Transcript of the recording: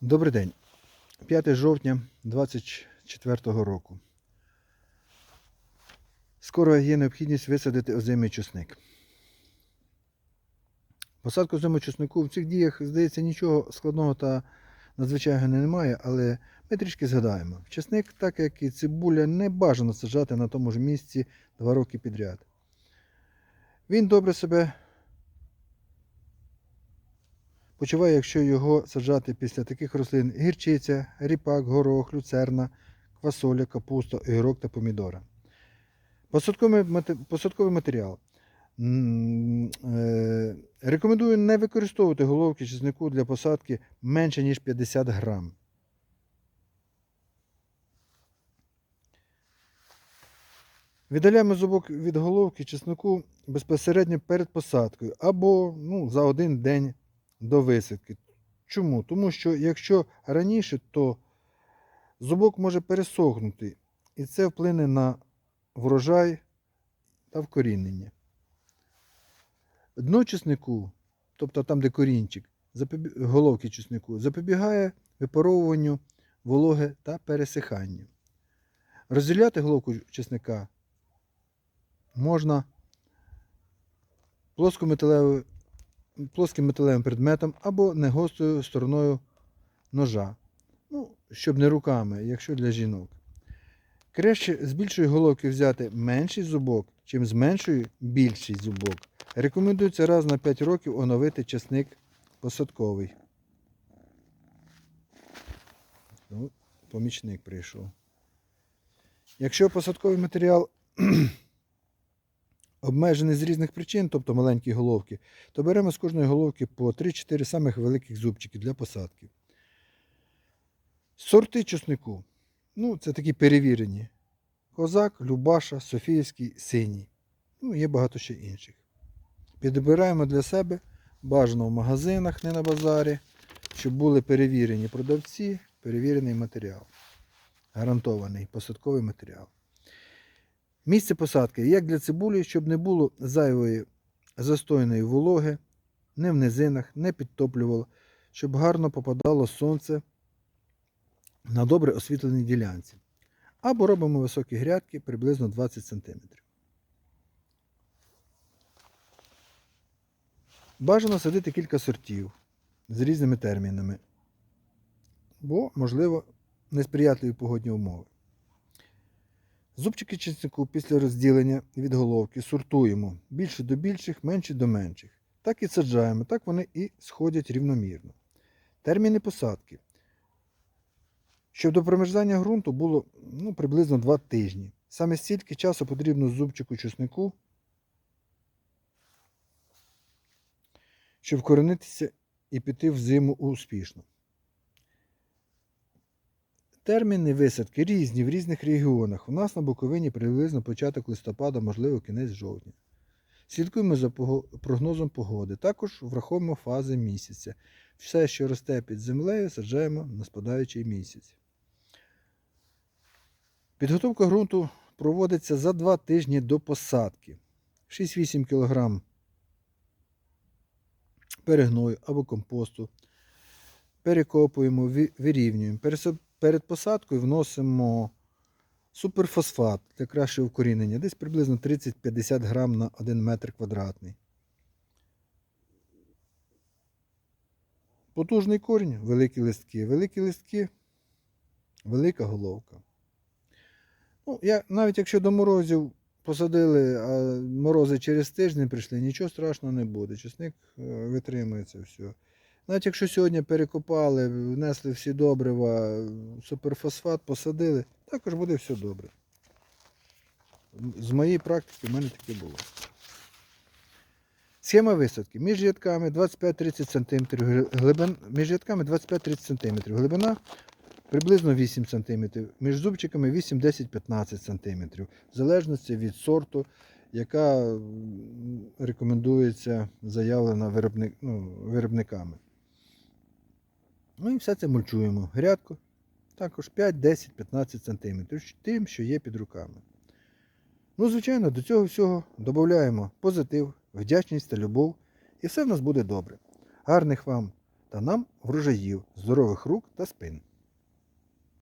Добрий день. 5 жовтня 24 року. Скоро є необхідність висадити озимий чесник. Посадку озимого чеснику в цих діях, здається, нічого складного та надзвичайного немає, але ми трішки згадаємо. Чесник, так як і цибуля, не бажано саджати на тому ж місці два роки підряд. Він добре себе почуває, якщо його саджати після таких рослин гірчиця, ріпак, горох, люцерна, квасоля, капуста, огірок та помідора. Посадковий, матеріал. Е, Рекомендую не використовувати головки чеснику для посадки менше, ніж 50 грам. Віддаляємо зубок від головки чеснику безпосередньо перед посадкою або ну, за один день до висадки. Чому? Тому що якщо раніше, то зубок може пересохнути, і це вплине на врожай та вкорінення. Дно чеснику, тобто там, де корінчик, головки чеснику, запобігає випаровуванню вологи та пересиханню. Розділяти головку чесника можна плоскометалевою плоским металевим предметом або негостою стороною ножа. Ну, щоб не руками, якщо для жінок. Краще з більшої головки взяти менший зубок, чим з меншої більший зубок. Рекомендується раз на 5 років оновити часник посадковий. Ну, помічник прийшов. Якщо посадковий матеріал обмежений з різних причин, тобто маленькі головки, то беремо з кожної головки по 3-4 самих великих зубчики для посадки. Сорти чеснику. Ну, це такі перевірені. Козак, Любаша, Софіївський, синій. Ну, є багато ще інших. Підбираємо для себе бажано в магазинах, не на базарі, щоб були перевірені продавці, перевірений матеріал. Гарантований посадковий матеріал. Місце посадки, як для цибулі, щоб не було зайвої застойної вологи, не в низинах, не підтоплювало, щоб гарно попадало сонце на добре освітленій ділянці. Або робимо високі грядки приблизно 20 см. Бажано садити кілька сортів з різними термінами, бо, можливо, несприятливі погодні умови. Зубчики чеснику після розділення від головки сортуємо більше до більших, менше до менших. Так і саджаємо, так вони і сходять рівномірно. Терміни посадки. Щоб до промерзання ґрунту було ну, приблизно 2 тижні. Саме стільки часу потрібно зубчику чеснику, щоб вкоренитися і піти в зиму успішно. Терміни висадки різні в різних регіонах. У нас на Буковині приблизно початок листопада, можливо, кінець жовтня. Слідкуємо за прогнозом погоди. Також враховуємо фази місяця. Все, що росте під землею, саджаємо на спадаючий місяць. Підготовка ґрунту проводиться за 2 тижні до посадки. 6-8 кг перегною або компосту. Перекопуємо, вирівнюємо. Перед посадкою вносимо суперфосфат для кращого вкорінення, десь приблизно 30-50 грам на 1 метр квадратний. Потужний корінь, великі листки. Великі листки, велика головка. Ну, я, навіть якщо до морозів посадили, а морози через тиждень прийшли, нічого страшного не буде. Чесник е, витримує все. Навіть якщо сьогодні перекопали, внесли всі добрива, суперфосфат, посадили, також буде все добре. З моєї практики в мене таке було. Схема висадки. Між рядками 25-30 см, глибин, між рядками 25-30 см, глибина приблизно 8 см, між зубчиками 8-10-15 см, в залежності від сорту, яка рекомендується, заявлена виробник, ну, виробниками. Ну і все це мульчуємо. Грядку також 5, 10, 15 см, тим, що є під руками. Ну, звичайно, до цього всього додаємо позитив, вдячність та любов, і все в нас буде добре. Гарних вам та нам врожаїв, здорових рук та спин.